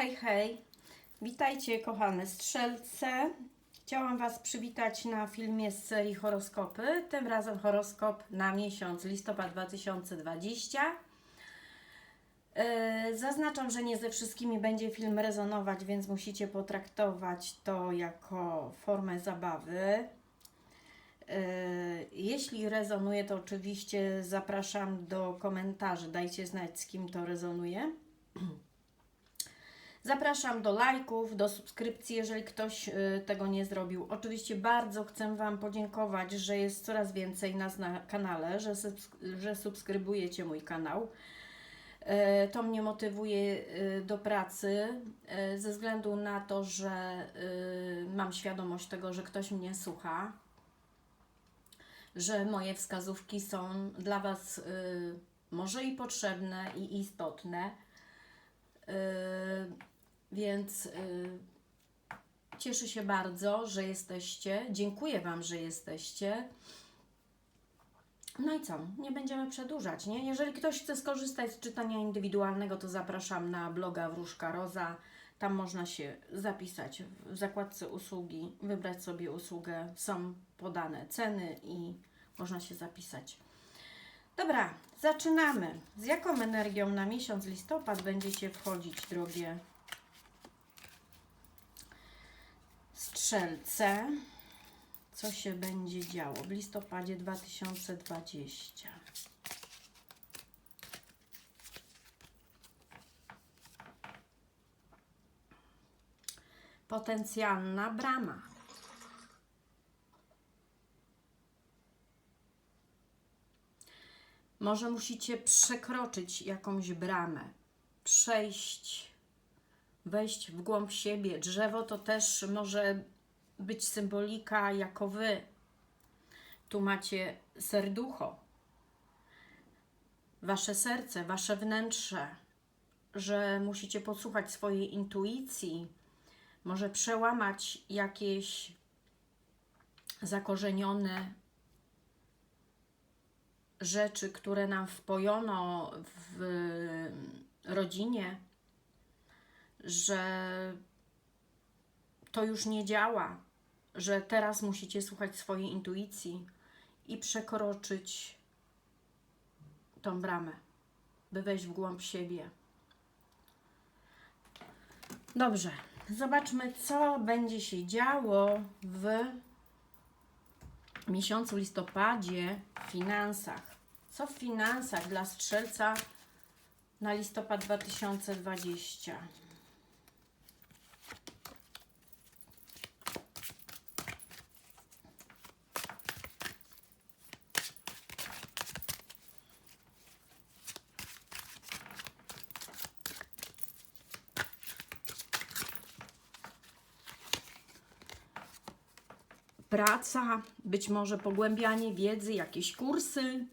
Hej, hej. Witajcie, kochane strzelce. Chciałam Was przywitać na filmie z serii horoskopy. Tym razem horoskop na miesiąc listopad 2020. Yy, Zaznaczam, że nie ze wszystkimi będzie film rezonować, więc musicie potraktować to jako formę zabawy. Yy, Jeśli rezonuje, to oczywiście zapraszam do komentarzy. Dajcie znać, z kim to rezonuje. Zapraszam do lajków, do subskrypcji, jeżeli ktoś y, tego nie zrobił. Oczywiście bardzo chcę Wam podziękować, że jest coraz więcej nas na kanale, że, że subskrybujecie mój kanał. E, To mnie motywuje y, do pracy y, ze względu na to, że y, mam świadomość tego, że ktoś mnie słucha, że moje wskazówki są dla Was y, może i potrzebne, i istotne. Więc yy, cieszę się bardzo, że jesteście. Dziękuję Wam, że jesteście. No i co? Nie będziemy przedłużać, nie? Jeżeli ktoś chce skorzystać z czytania indywidualnego, to zapraszam na bloga Wróżka Roza. Tam można się zapisać w zakładce usługi, wybrać sobie usługę. Są podane ceny i można się zapisać. Dobra, zaczynamy. Z jaką energią na miesiąc listopad będziecie wchodzić, drogie strzelce? Co się będzie działo w listopadzie 2020? Potencjalna brama. Może musicie przekroczyć jakąś bramę, przejść, wejść w głąb siebie. Drzewo to też może być symbolika jako wy. Tu macie serducho, wasze serce, wasze wnętrze, że musicie posłuchać swojej intuicji, może przełamać jakieś zakorzenione rzeczy, które nam wpojono w rodzinie, że to już nie działa, że teraz musicie słuchać swojej intuicji i przekroczyć tą bramę, by wejść w głąb siebie. Dobrze, zobaczmy, co będzie się działo w miesiącu listopadzie w finansach. Co w finansach dla strzelca na listopad 2020? Praca, być może pogłębianie wiedzy, jakieś kursy.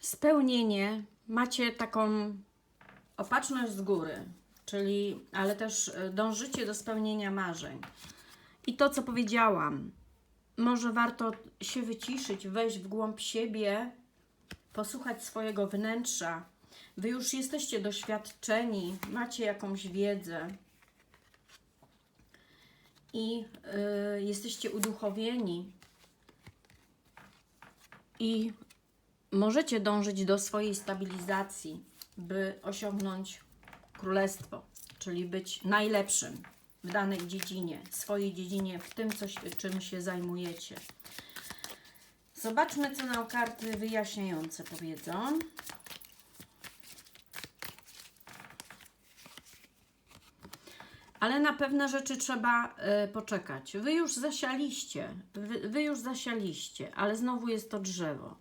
Spełnienie. Macie taką opatrzność z góry, czyli, ale też e, dążycie do spełnienia marzeń. I to, co powiedziałam, może warto się wyciszyć, wejść w głąb siebie, posłuchać swojego wnętrza. Wy już jesteście doświadczeni, macie jakąś wiedzę, i y, jesteście uduchowieni i możecie dążyć do swojej stabilizacji, by osiągnąć królestwo, czyli być najlepszym w danej dziedzinie, swojej dziedzinie, w tym, coś, czym się zajmujecie. Zobaczmy, co nam karty wyjaśniające powiedzą. Ale na pewne rzeczy trzeba y, poczekać. Wy już zasialiście, wy, wy już zasialiście, ale znowu jest to drzewo.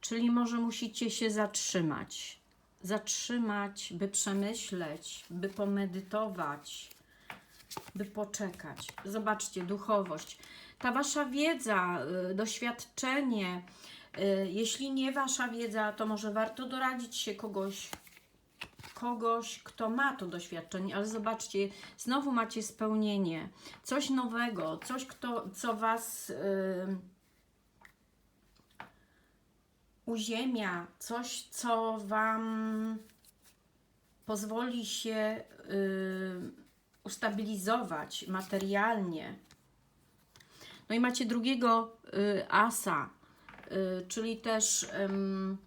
Czyli może musicie się zatrzymać. Zatrzymać, by przemyśleć, by pomedytować, by poczekać. Zobaczcie, duchowość. Ta wasza wiedza, y, doświadczenie, y, jeśli nie wasza wiedza, to może warto doradzić się kogoś, kogoś, kto ma to doświadczenie, ale zobaczcie, znowu macie spełnienie, coś nowego, coś, kto, co was yy, uziemia, coś, co wam pozwoli się y, ustabilizować materialnie. No i macie drugiego y, asa, y, czyli też ym,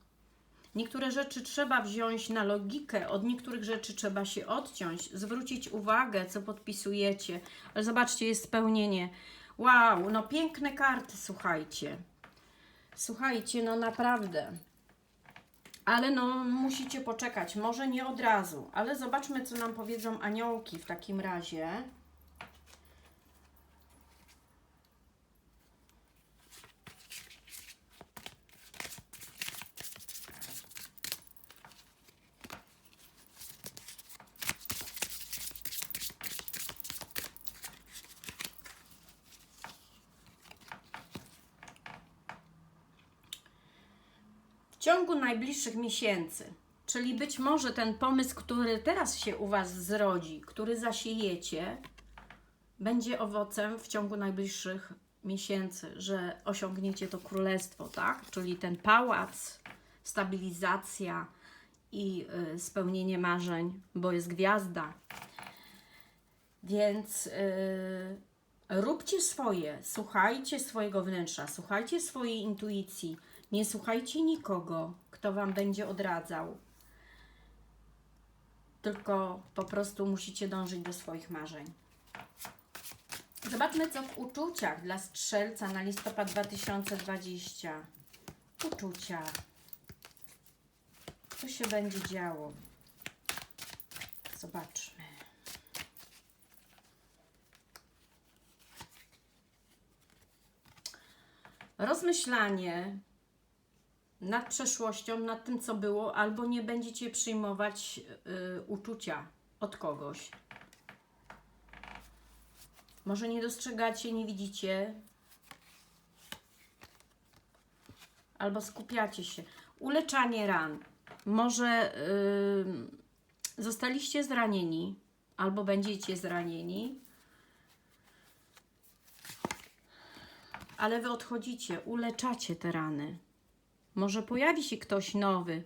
niektóre rzeczy trzeba wziąć na logikę, od niektórych rzeczy trzeba się odciąć, zwrócić uwagę, co podpisujecie. Ale zobaczcie, jest spełnienie. Wow, no piękne karty, słuchajcie. Słuchajcie, no naprawdę. Ale no, musicie poczekać. Może nie od razu, ale zobaczmy, co nam powiedzą aniołki w takim razie. Ciągu najbliższych miesięcy, czyli być może ten pomysł, który teraz się u Was zrodzi, który zasiejecie, będzie owocem w ciągu najbliższych miesięcy, że osiągniecie to królestwo, tak? Czyli ten pałac, stabilizacja i y, spełnienie marzeń, bo jest gwiazda. Więc y, róbcie swoje, słuchajcie swojego wnętrza, słuchajcie swojej intuicji, nie słuchajcie nikogo, kto Wam będzie odradzał. Tylko po prostu musicie dążyć do swoich marzeń. Zobaczmy, co w uczuciach dla strzelca na listopad 2020. Uczucia. Co się będzie działo? Zobaczmy. Rozmyślanie nad przeszłością, nad tym, co było, albo nie będziecie przyjmować y, uczucia od kogoś. Może nie dostrzegacie, nie widzicie, albo skupiacie się. Uleczanie ran. Może y, zostaliście zranieni, albo będziecie zranieni, ale wy odchodzicie, uleczacie te rany. Może pojawi się ktoś nowy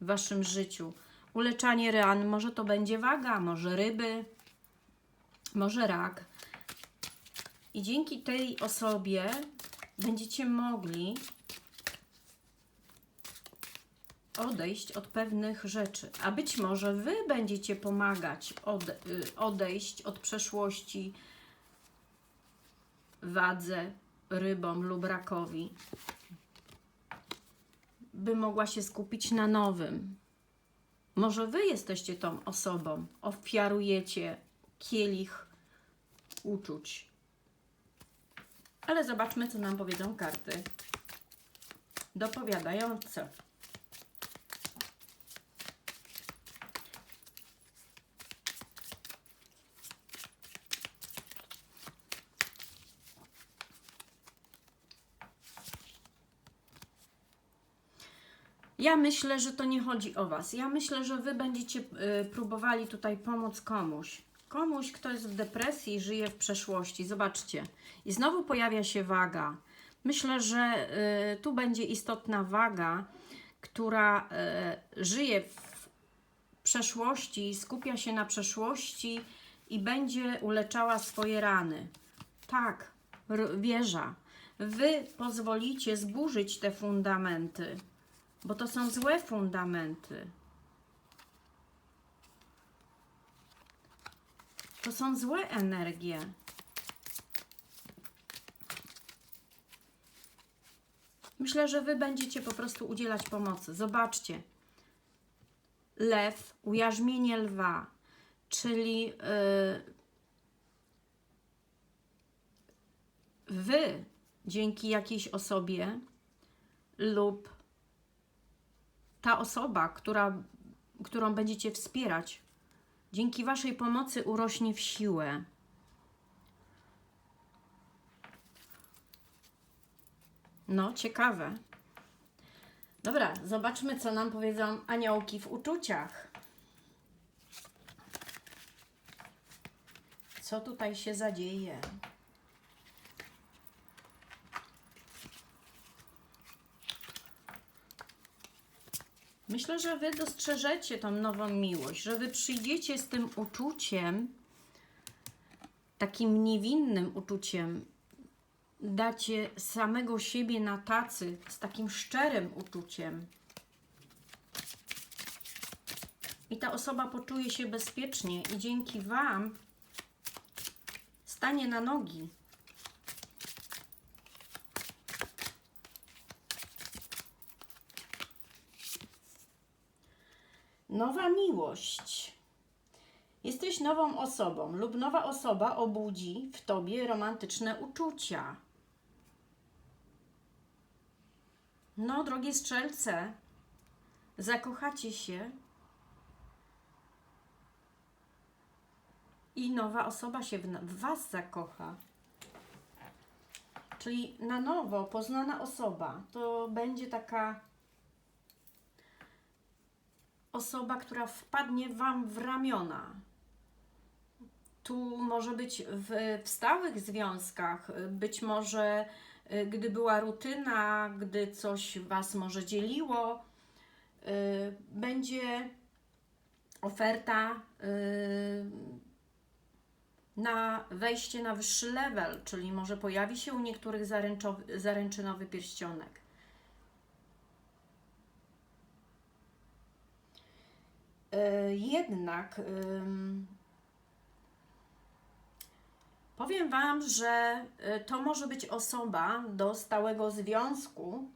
w waszym życiu. Uleczanie ran, może to będzie waga, może ryby, może rak. I dzięki tej osobie będziecie mogli odejść od pewnych rzeczy. A być może wy będziecie pomagać y, odejść od przeszłości wadze, rybom lub rakowi by mogła się skupić na nowym. Może wy jesteście tą osobą, ofiarujecie kielich uczuć. Ale zobaczmy, co nam powiedzą karty dopowiadające. Ja myślę, że to nie chodzi o Was. Ja myślę, że Wy będziecie y, próbowali tutaj pomóc komuś. Komuś, kto jest w depresji żyje w przeszłości. Zobaczcie. I znowu pojawia się waga. Myślę, że y, tu będzie istotna waga, która y, żyje w przeszłości, skupia się na przeszłości i będzie uleczała swoje rany. Tak, wieża. Wy pozwolicie zburzyć te fundamenty bo to są złe fundamenty. To są złe energie. Myślę, że Wy będziecie po prostu udzielać pomocy. Zobaczcie. Lew, ujarzmienie lwa, czyli yy, Wy dzięki jakiejś osobie lub ta osoba, która, którą będziecie wspierać, dzięki Waszej pomocy urośnie w siłę. No, ciekawe. Dobra, zobaczmy, co nam powiedzą aniołki w uczuciach. Co tutaj się zadzieje? Myślę, że Wy dostrzeżecie tą nową miłość, że Wy przyjdziecie z tym uczuciem, takim niewinnym uczuciem, dacie samego siebie na tacy, z takim szczerym uczuciem. I ta osoba poczuje się bezpiecznie i dzięki Wam stanie na nogi. Nowa miłość. Jesteś nową osobą lub nowa osoba obudzi w tobie romantyczne uczucia. No, drogie strzelce, zakochacie się i nowa osoba się w, Was zakocha. Czyli na nowo poznana osoba to będzie taka osoba, która wpadnie Wam w ramiona. Tu może być w, w stałych związkach, być może y, gdy była rutyna, gdy coś Was może dzieliło, y, będzie oferta y, na wejście na wyższy level, czyli może pojawi się u niektórych zaręczynowy pierścionek. Jednak ym, powiem Wam, że y, to może być osoba do stałego związku.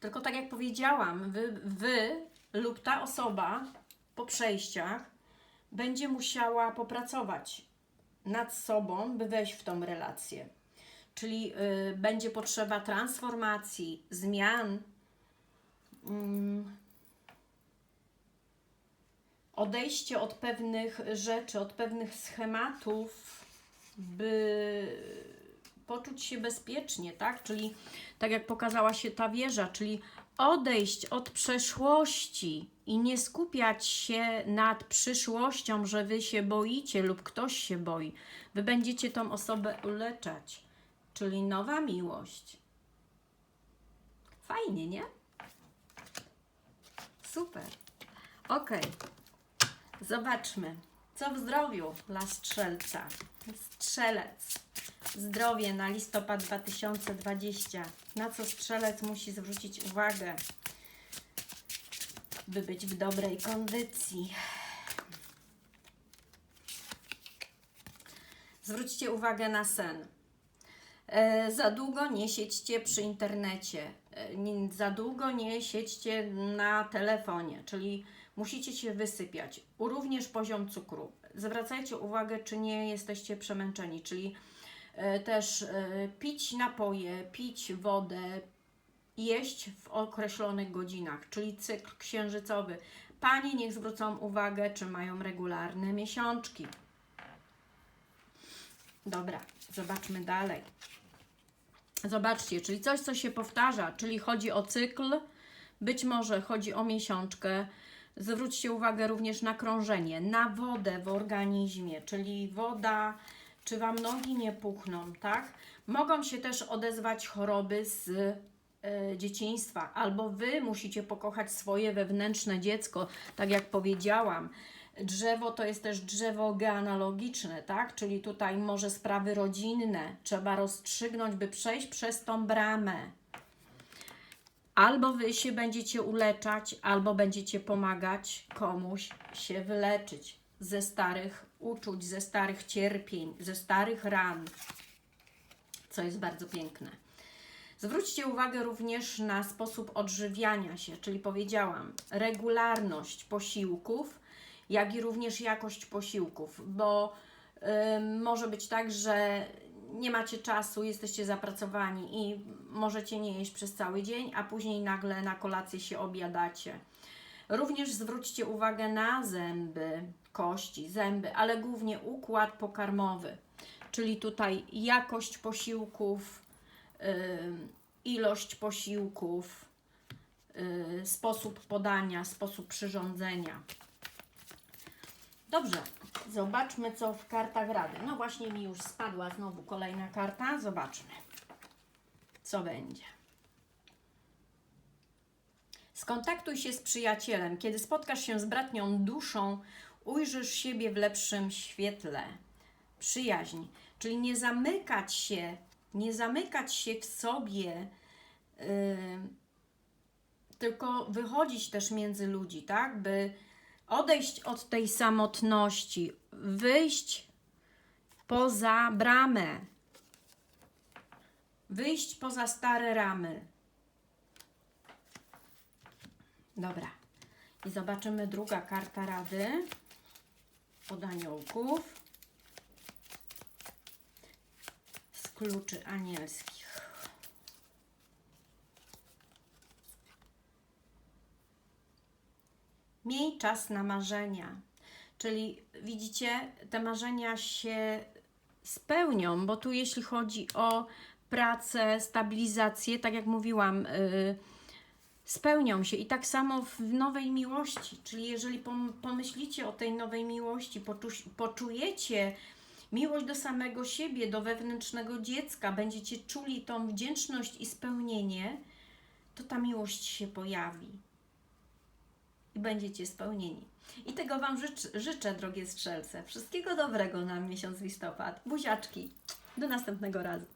Tylko tak jak powiedziałam, wy, wy lub ta osoba po przejściach będzie musiała popracować nad sobą, by wejść w tą relację. Czyli y, będzie potrzeba transformacji, zmian, mm, odejście od pewnych rzeczy, od pewnych schematów, by poczuć się bezpiecznie, tak? Czyli tak jak pokazała się ta wieża, czyli odejść od przeszłości i nie skupiać się nad przyszłością, że wy się boicie lub ktoś się boi. Wy będziecie tą osobę uleczać, czyli nowa miłość. Fajnie, nie? Super. Okej. Zobaczmy, co w zdrowiu dla strzelca. Strzelec. Zdrowie na listopad 2020. Na co strzelec musi zwrócić uwagę, by być w dobrej kondycji. Zwróćcie uwagę na sen. E, za długo nie siedźcie przy internecie. E, za długo nie siedźcie na telefonie, czyli musicie się wysypiać. Również poziom cukru. Zwracajcie uwagę, czy nie jesteście przemęczeni, czyli e, też e, pić napoje, pić wodę, jeść w określonych godzinach, czyli cykl księżycowy. Panie niech zwrócą uwagę, czy mają regularne miesiączki. Dobra, zobaczmy dalej. Zobaczcie, czyli coś, co się powtarza, czyli chodzi o cykl, być może chodzi o miesiączkę. Zwróćcie uwagę również na krążenie, na wodę w organizmie, czyli woda, czy Wam nogi nie puchną, tak? Mogą się też odezwać choroby z e, dzieciństwa, albo Wy musicie pokochać swoje wewnętrzne dziecko, tak jak powiedziałam. Drzewo to jest też drzewo genealogiczne, tak? Czyli tutaj może sprawy rodzinne trzeba rozstrzygnąć, by przejść przez tą bramę. Albo wy się będziecie uleczać, albo będziecie pomagać komuś się wyleczyć ze starych uczuć, ze starych cierpień, ze starych ran, co jest bardzo piękne. Zwróćcie uwagę również na sposób odżywiania się, czyli powiedziałam, regularność posiłków, jak i również jakość posiłków, bo ym, może być tak, że nie macie czasu, jesteście zapracowani i możecie nie jeść przez cały dzień, a później nagle na kolację się obiadacie. Również zwróćcie uwagę na zęby, kości, zęby, ale głównie układ pokarmowy, czyli tutaj jakość posiłków, yy, ilość posiłków, yy, sposób podania, sposób przyrządzenia. Dobrze, zobaczmy co w kartach rady. No właśnie mi już spadła znowu kolejna karta. Zobaczmy, co będzie. Skontaktuj się z przyjacielem. Kiedy spotkasz się z bratnią duszą, ujrzysz siebie w lepszym świetle. Przyjaźń, czyli nie zamykać się, nie zamykać się w sobie, yy, tylko wychodzić też między ludzi, tak? By odejść od tej samotności, wyjść poza bramę, wyjść poza stare ramy. Dobra. I zobaczymy druga karta rady od aniołków z kluczy anielskich. Miej czas na marzenia. Czyli widzicie, te marzenia się spełnią, bo tu jeśli chodzi o pracę, stabilizację, tak jak mówiłam, yy, spełnią się. I tak samo w nowej miłości, czyli jeżeli pom- pomyślicie o tej nowej miłości, poczu- poczujecie miłość do samego siebie, do wewnętrznego dziecka, będziecie czuli tą wdzięczność i spełnienie, to ta miłość się pojawi i będziecie spełnieni. I tego Wam życz, życzę, drogie strzelce. Wszystkiego dobrego na miesiąc listopad. Buziaczki. Do następnego razu.